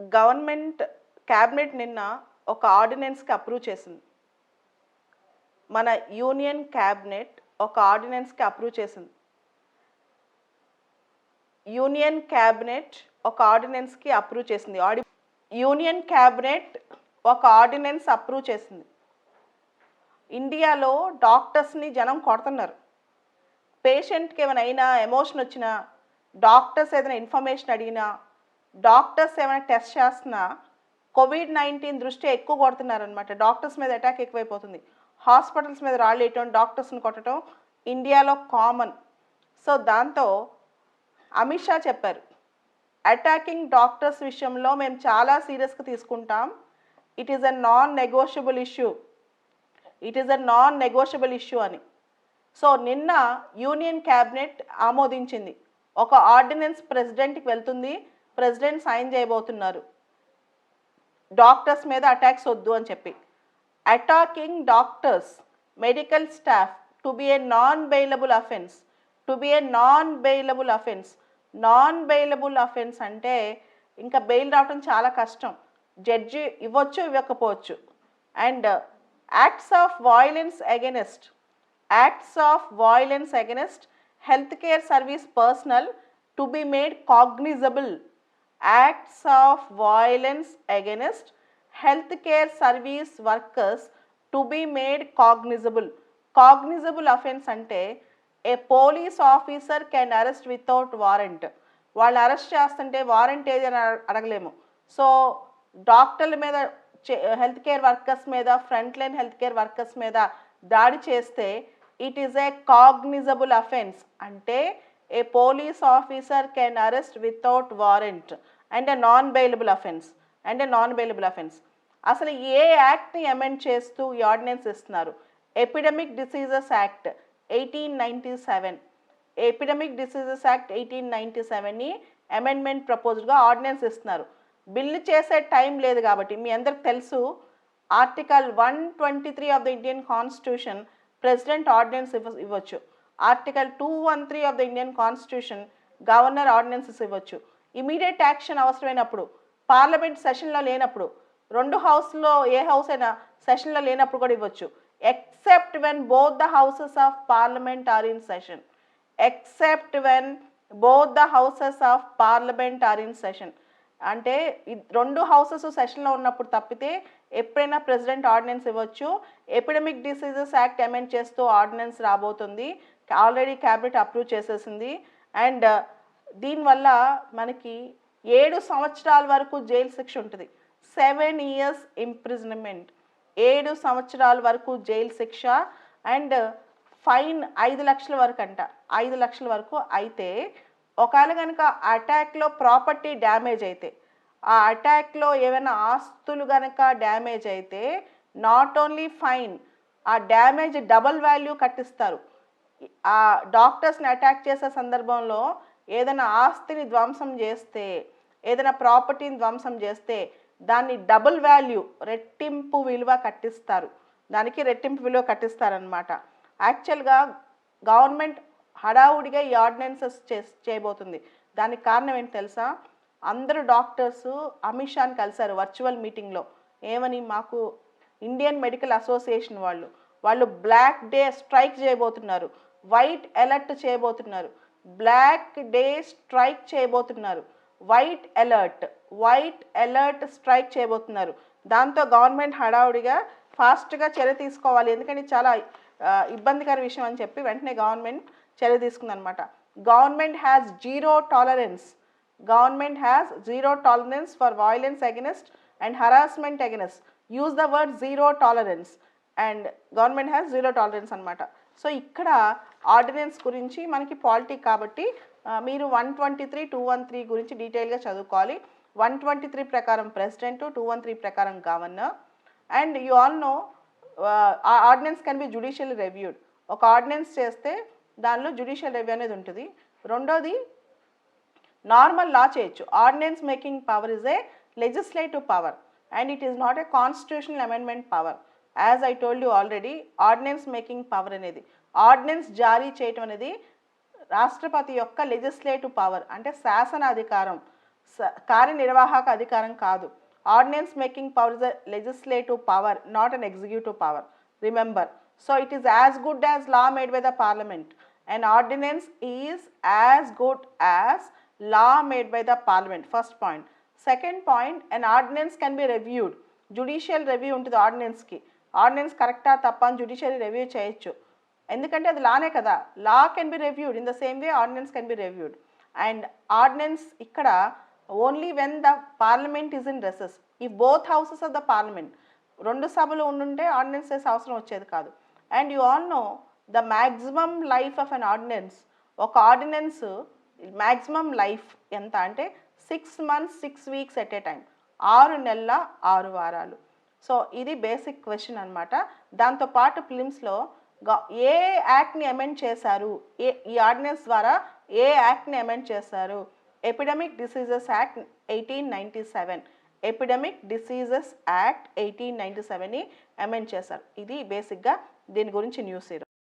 Government cabinet నిన్న ఒక ఆర్డినెన్స్కి అప్రూవ్ చేసింది. మన యూనియన్ క్యాబినెట్ ఒక ఆర్డినెన్స్కి అప్రూవ్ చేసింది. యూనియన్ క్యాబినెట్ ఒక ఆర్డినెన్స్కి అప్రూవ్ చేసింది. ఆడి యూనియన్ క్యాబినెట్ ఒక ఆర్డినెన్స్ అప్రూవ్ చేసింది. ఇండియాలో డాక్టర్స్ని జనం కొడుతున్నారు. పేషెంట్కి ఏమైనా అయినా ఎమోషన్ వచ్చినా డాక్టర్స్ ఏదైనా ఇన్ఫర్మేషన్ అడిగినా డాక్టర్స్ ఏమైనా టెస్ట్ చేస్తున్నా కోవిడ్ నైన్టీన్ దృష్టి ఎక్కువ కొడుతున్నారనమాట డాక్టర్స్ మీద అటాక్ ఎక్కువైపోతుంది. హాస్పిటల్స్ మీద రాళ్ళు వేయటం డాక్టర్స్ని కొట్టడం ఇండియాలో కామన్. సో దాంతో అమిత్ షా చెప్పారు అటాకింగ్ డాక్టర్స్ విషయంలో మేము చాలా సీరియస్గా తీసుకుంటాం. It is a non negotiable issue it is a non negotiable issue అని. సో నిన్న యూనియన్ క్యాబినెట్ ఆమోదించింది. ఒక ఆర్డినెన్స్ ప్రెసిడెంట్కి వెళ్తుంది. ప్రెసిడెంట్ సైన్ చేయబోతున్నారు. డాక్టర్స్ మీద అటాక్స్ వద్దు అని చెప్పి. Attacking doctors medical staff to be a non bailable offence to be a non bailable offence. Non bailable offence అంటే ఇంకా బెయిల్ రావడం చాలా కష్టం. జడ్జి ఇవ్వచ్చు ఇవ్వకపోవచ్చు. And acts of violence against acts of violence against health care service personnel to be made cognizable acts of violence against health care service workers to be made cognizable cognizable offence అంటే a police officer can arrest without warrant వాళ్ళు arrest చేస్తుంటే warrant ఏది అని అడగలేము. So డాక్టర్ల మీద health care workers మీద front line health care workers మీద దాడి చేస్తే it is a cognizable offence అంటే a police officer can arrest without warrant and a non bailable offence and a non bailable offence అసలు ఏ యాక్ట్ని amend చేస్తూ ఈ ordinance ఇస్తున్నారు? Epidemic diseases act eighteen ninety seven epidemic diseases act eighteen ninety సెవెన్ని amendment ప్రపోజ్డ్గా ordinance ఇస్తున్నారు. Bill చేసే time లేదు కాబట్టి మీ అందరికి తెలుసు article one twenty three of the Indian constitution president ordinance ఇవ్వ ఇవ్వచ్చు. Article two one three of the Indian constitution governor ordinances ఇవ్వచ్చు. ఇమీడియట్ యాక్షన్ అవసరమైనప్పుడు పార్లమెంట్ సెషన్లో లేనప్పుడు రెండు హౌస్లో ఏ హౌస్ అయినా సెషన్లో లేనప్పుడు కూడా ఇవ్వచ్చు. Except when both the houses of parliament are in session except when both the houses of parliament are in session అంటే రెండు హౌసెస్ సెషన్లో ఉన్నప్పుడు తప్పితే ఎప్పుడైనా ప్రెసిడెంట్ ఆర్డినెన్స్ ఇవ్వచ్చు. ఎపిడమిక్ డిసీజెస్ యాక్ట్ అమెండ్ చేస్తూ ఆర్డినెన్స్ రాబోతుంది. ఆల్రెడీ క్యాబినెట్ అప్రూవ్ చేసేసింది. అండ్ uh, దీనివల్ల మనకి ఏడు సంవత్సరాల వరకు జైలు శిక్ష ఉంటుంది. సెవెన్ ఇయర్స్ ఇంప్రిజన్మెంట్ ఏడు సంవత్సరాల వరకు జైలు శిక్ష. అండ్ uh, ఫైన్ ఐదు లక్షల వరకు అంట. ఐదు లక్షల వరకు అయితే ఒకవేళ కనుక అటాక్లో ప్రాపర్టీ డ్యామేజ్ అయితే ఆ అటాక్లో ఏమైనా ఆస్తులు కనుక డ్యామేజ్ అయితే నాట్ ఓన్లీ ఫైన్ ఆ డ్యామేజ్ డబల్ వాల్యూ కట్టిస్తారు. ఆ డాక్టర్స్ని అటాక్ చేసే సందర్భంలో ఏదైనా ఆస్తిని ధ్వంసం చేస్తే ఏదైనా ప్రాపర్టీని ధ్వంసం చేస్తే దాన్ని డబుల్ వాల్యూ రెట్టింపు విలువ కట్టిస్తారు. దానికి రెట్టింపు విలువ కట్టిస్తారనమాట యాక్చువల్గా గవర్నమెంట్ హడావుడిగా ఈ ఆర్డినెన్సెస్ చే చేయబోతుంది. దానికి కారణం ఏంటి తెలుసా? అందరూ డాక్టర్స్ అమిత్ షాని కలిశారు వర్చువల్ మీటింగ్లో. ఏమని? మాకు ఇండియన్ మెడికల్ అసోసియేషన్ వాళ్ళు. వాళ్ళు బ్లాక్ డే స్ట్రైక్ చేయబోతున్నారు. వైట్ అలర్ట్ చేయబోతున్నారు. బ్లాక్ డే స్ట్రైక్ చేయబోతున్నారు. White alert white alert strike చేయబోతున్నారు. దాంతో గవర్నమెంట్ హడావుడిగా ఫాస్ట్గా చర్య తీసుకోవాలి. ఎందుకంటే చాలా ఇబ్బందికర విషయం అని చెప్పి వెంటనే గవర్నమెంట్ చర్య తీసుకుందనమాట government has zero tolerance. Government has zero tolerance for violence against and harassment against. Use the word zero tolerance and government has zero tolerance అనమాట సో ఇక్కడ ఆర్డినెన్స్ గురించి మనకి పాలిటీ కాబట్టి మీరు one twenty three two one three గురించి డీటెయిల్గా చదువుకోవాలి. One twenty three ప్రకారం ప్రెసిడెంట్ టూ వన్ త్రీ ప్రకారం governor. And you all know ఆ ordinance can be judicial reviewed. ఒక ఆర్డినెన్స్ చేస్తే దానిలో జుడిషియల్ రివ్యూ అనేది ఉంటుంది. రెండోది నార్మల్ లా చేయొచ్చు. Ordinance making power is a legislative power and it is not a constitutional amendment power. As I told you already ordinance making power అనేది ordinance జారీ చేయటం అనేది రాష్ట్రపతి యొక్క లెజిస్లేటివ్ పవర్ అంటే శాసన అధికారం స- కార్యనిర్వాహక అధికారం కాదు. Ordinance making power is legislative power not an executive power remember so it is as good as law made by the parliament and ordinance is as good as law made by the parliament first point second point and ordinance can be reviewed judicial review ఉంటుంది ఆర్డినెన్స్కి. Ordinance కరెక్టా తప్ప అని judicial review చేయొచ్చు. ఎందుకంటే అది లానే కదా. Law can be reviewed in the same way ordinance can be reviewed and ordinance ఇక్కడ only when the parliament is in recess ఈ both houses of the parliament రెండు సభలు ఉండుంటే ఆర్డినెన్స్ చేసే అవసరం వచ్చేది కాదు. And you all know the maximum life of an ordinance ఒక ఆర్డినెన్స్ మ్యాక్సిమం లైఫ్ ఎంత అంటే six months six weeks at a time ఆరు నెలల ఆరు వారాలు. సో ఇది బేసిక్ క్వశ్చన్ అనమాట దాంతోపాటు ఫిలిమ్స్లో ఏ యాక్ట్ని అమెండ్ చేశారు? ఏ ఈ ఆర్డినెన్స్ ద్వారా ఏ యాక్ట్ని అమెండ్ చేశారు? Epidemic diseases act eighteen ninety seven epidemic diseases act eighteen ninety సెవెన్ని amend చేశారు. ఇది బేసిక్గా దీని గురించి న్యూస్ ఈరోజు.